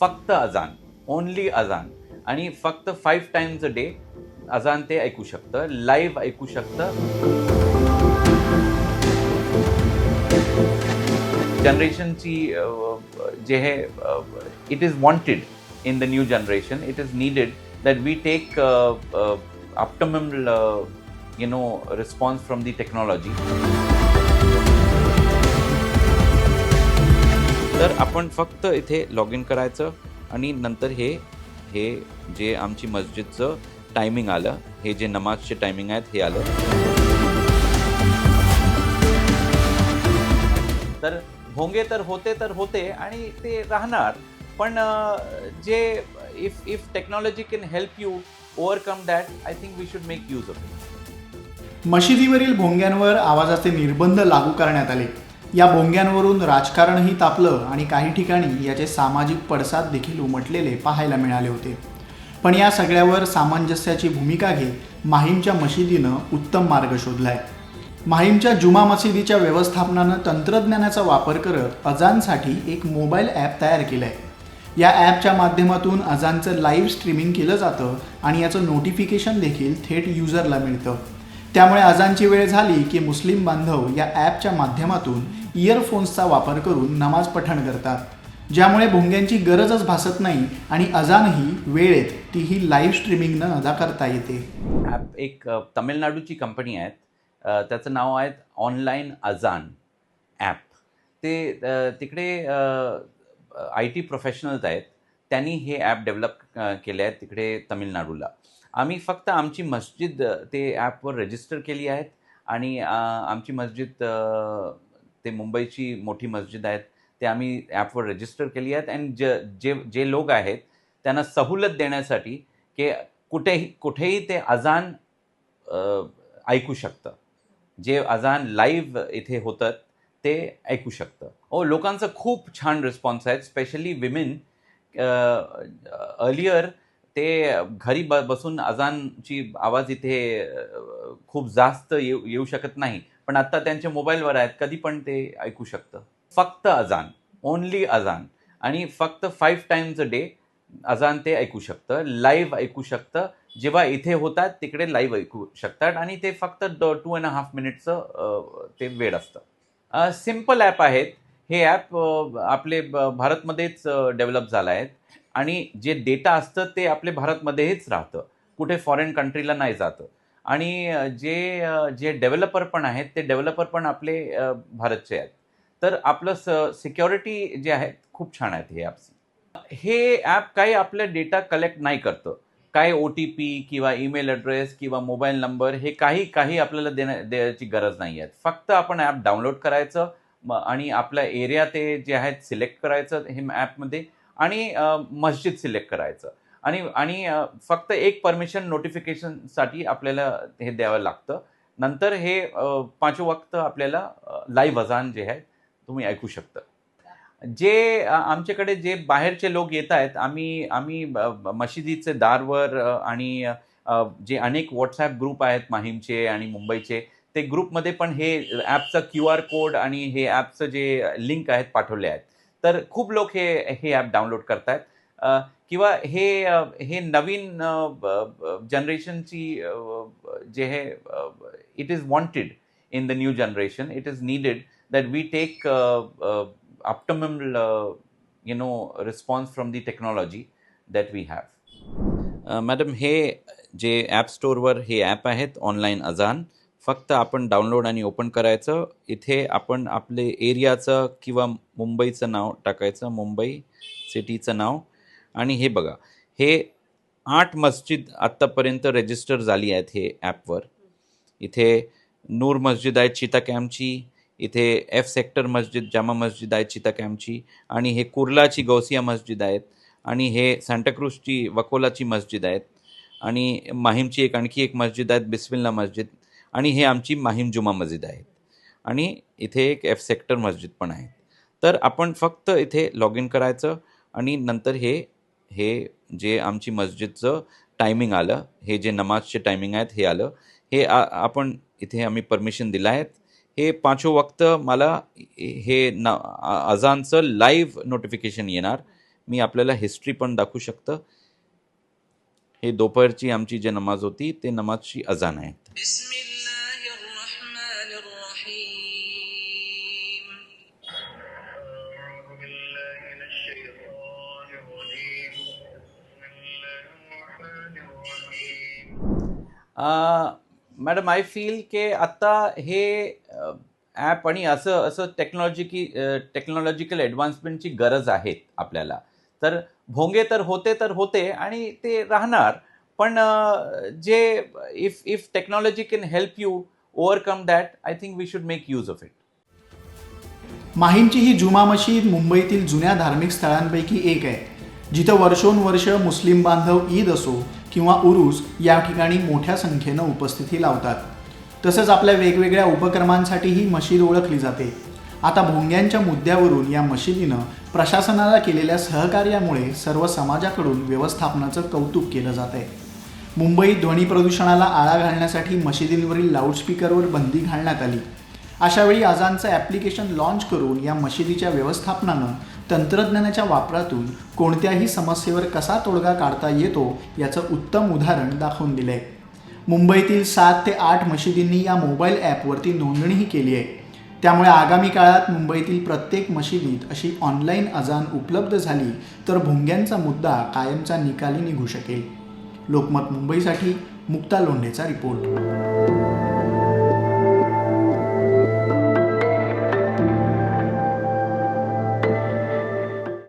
फक्त अजान ओनली अजान. आणि फक्त फाईव्ह टाइम्स अ डे अजान ते ऐकू शकतं लाईव्ह ऐकू शकतं. जनरेशनची जे हे it is wanted in the new generation it is needed that we take optimum uh, you know response from the technology. तर आपण फक्त इथे लॉग इन करायचं आणि नंतर हे हे जे आमची मस्जिदचं टायमिंग आलं हे जे नमाजचे टायमिंग आहेत हे आलं. तर भोंगे तर होते तर होते आणि ते राहणार. पण जे if if technology can help you overcome that I think we should make use of मशिदीवरील भोंग्यांवर आवाजाचे निर्बंध लागू करण्यात आले. या भोंग्यांवरून राजकारणही तापलं आणि काही ठिकाणी याचे सामाजिक पडसाद देखील उमटलेले पाहायला मिळाले होते. पण या सगळ्यावर सामंजस्याची भूमिका घेत माहीमच्या मशिदीनं उत्तम मार्ग शोधलाय. माहीमच्या जुमा मशिदीच्या व्यवस्थापनानं तंत्रज्ञानाचा वापर करत अजानसाठी एक मोबाईल ॲप तयार केलं आहे या ॲपच्या माध्यमातून अजानचं लाईव्ह स्ट्रीमिंग केलं जातं आणि याचं नोटिफिकेशन देखील थेट युजरला मिळतं. त्यामुळे अजानची वेळ झाली की मुस्लिम बांधव या ॲपच्या माध्यमातून इयरफोन्सचा वापर करून नमाज पठण करतात ज्यामुळे भोंग्यांची गरजच भासत नाही आणि अजानही वेळेत तीही लाईव्ह स्ट्रीमिंगनं अदा करता येते. ॲप एक तमिळनाडूची कंपनी आहे त्याचं नाव आहे ऑनलाईन अजान ॲप ते तिकडे आय टी प्रोफेशनल्स आहेत. त्यांनी हे ॲप डेव्हलप केले आहेत तिकडे तमिळनाडूला. आम्ही फक्त आमची मस्जिद ते ॲपवर रजिस्टर केली आहेत आणि आमची मस्जिद ते मुंबईची मोठी मस्जिद आहेत ते आम्ही ॲपवर रजिस्टर केली आहेत आणि ज जे जे लोक आहेत त्यांना सहुलत देण्यासाठी की कुठेही कुठेही ते अजान ऐकू शकतं. जे अजान लाईव्ह इथे होतं ते ऐकू शकतं. ओ लोकांचा खूप छान रिस्पॉन्स आहे स्पेशली विमेन अर्लियर ते घरी ब बसून अजानची आवाज इथे खूप जास्त येऊ येऊ शकत नाही. पण आत्ता त्यांच्या मोबाईलवर आहेत कधी पण ते ऐकू शकतं. फक्त अजान ओनली अजान आणि फक्त फाईव्ह टाइम्स अ डे अजान ते ऐकू शकतं लाईव्ह ऐकू शकतं. जेव्हा इथे होतात तिकडे लाईव्ह ऐकू शकतात आणि ते फक्त टू अँड हाफ मिनिटचं ते वेळ असतं. सिंपल ॲप आहेत. हे ॲप आपले भारतमध्येच डेव्हलप झालं आहेत. आणि जे डेटा असतं ते आपले भारतमध्येच राहतं. कुठे फॉरेन कंट्रीला नाही जातं. आणि जे जे डेव्हलपर पण आहेत ते डेव्हलपर पण आपले भारतचे आहेत. तर आपलं स सिक्युरिटी जे आहेत खूप छान आहेत हे ॲप्स. हे ॲप काही आपल्या डेटा कलेक्ट नाही करतं. काय ओ टी पी किंवा ईमेल ॲड्रेस किंवा मोबाईल नंबर हे काही काही आपल्याला देण्या द्यायची गरज नाही आहे. फक्त आपण ॲप डाउनलोड करायचं आणि आपल्या एरिया ते जे आहेत सिलेक्ट करायचं हे ॲपमध्ये आणि मस्जिद सिलेक्ट करायचं. आणि आणि फक्त एक परमिशन नोटिफिकेशनसाठी आपल्याला हे द्यावं लागतं. नंतर हे अ, पाचवं वक्त आपल्याला लाईव्ह अजान जे आहे तुम्ही ऐकू शकता. जे आमच्याकडे जे बाहेरचे लोक येत आहेत आम्ही आम्ही मशिदीचे दारवर आणि जे अनेक व्हॉट्सॲप ग्रुप आहेत माहीमचे आणि मुंबईचे ते ग्रुपमध्ये पण हे ॲपचं क्यू आर कोड आणि हे ॲपचं जे लिंक आहेत पाठवले आहेत. तर खूप लोक हे हे ॲप डाउनलोड करतायत. आहेत किंवा हे हे नवीन जनरेशनची जे हे it is wanted in the new generation it is needed that we take optimum uh, you know response from the technology that we have. Madam हे जे ॲप स्टोअरवर हे ॲप आहेत ऑनलाईन अजान फक्त आपण डाउनलोड आणि ओपन करायचं. इथे आपण आपले एरियाचं किंवा मुंबईचं नाव टाकायचं. मुंबई सिटीचं नाव. आणि हे बघा हे आठ मस्जिद आत्तापर्यंत रजिस्टर झाली आहेत हे ॲपवर इथे नूर मस्जिद आहे चिता कॅम्पची इथे एफ सेक्टर मस्जिद जामा मस्जिद आहे चिता कॅम्पची आणि हे कुर्लाची गौसिया मस्जिद आहेत आणि हे सांताक्रूजची वकोलाची मस्जिद आहेत आणि माहीमची एक आणखी एक मस्जिद आहेत बिस्मिल्ला मस्जिद आणि हे आमची माहीम जुमा मस्जिद आहेत. आणि इथे एक एफ सेक्टर मस्जिद पण आहे. तर आपण फक्त इथे लॉग इन करायचं आणि नंतर हे हे जे आमची मस्जिदचं टायमिंग आलं हे जे नमाजचे टायमिंग आहेत हे आलं. हे आपण इथे आम्ही परमिशन दिलं आहेत. हे पाचवं वक्त मला हे न अजानचं लाईव्ह नोटिफिकेशन येणार. मी आपल्याला हिस्ट्री पण दाखवू शकतं. हे दोपहरची आमची जे नमाज होती ते नमाजची अजान आहेत. मॅडम आय फील के आत्ता हे ॲप आणि असं असं टेक्नॉलॉजी की टेक्नॉलॉजिकल ॲडव्हान्समेंटची गरज आहे आपल्याला. तर भोंगे तर होते तर होते आणि ते राहणार. पण जे if if technology can help you overcome that I think we should make use of it माहीमची ही जुमा मशीद मुंबईतील जुन्या धार्मिक स्थळांपैकी एक आहे. जिथं वर्षोनवर्ष मुस्लिम बांधव ईद असो किंवा उरूस या ठिकाणी मोठ्या संख्येनं उपस्थिती लावतात. तसंच आपल्या वेगवेगळ्या उपक्रमांसाठी ही मशीद ओळखली जाते. आता भोंग्यांच्या मुद्द्यावरून या मशिदीनं प्रशासनाला केलेल्या सहकार्यामुळे सर्व समाजाकडून व्यवस्थापनाचं कौतुक केलं जात आहे मुंबईत ध्वनी प्रदूषणाला आळा घालण्यासाठी मशिदींवरील लाऊडस्पीकरवर बंदी घालण्यात आली. अशावेळी अजानचं ॲप्लिकेशन लॉन्च करून या मशिदीच्या व्यवस्थापनानं तंत्रज्ञानाच्या वापरातून कोणत्याही समस्येवर कसा तोडगा काढता येतो याचं उत्तम उदाहरण दाखवून दिलं आहे मुंबईतील सात ते आठ मशिदींनी या मोबाईल ॲपवरती नोंदणीही केली आहे. त्यामुळे आगामी काळात मुंबईतील प्रत्येक मशिदीत अशी ऑनलाईन अजान उपलब्ध झाली तर भुंग्यांचा मुद्दा कायमचा निकाली निघू शकेल. लोकमत मुंबईसाठी मुक्ता लोंढेचा रिपोर्ट.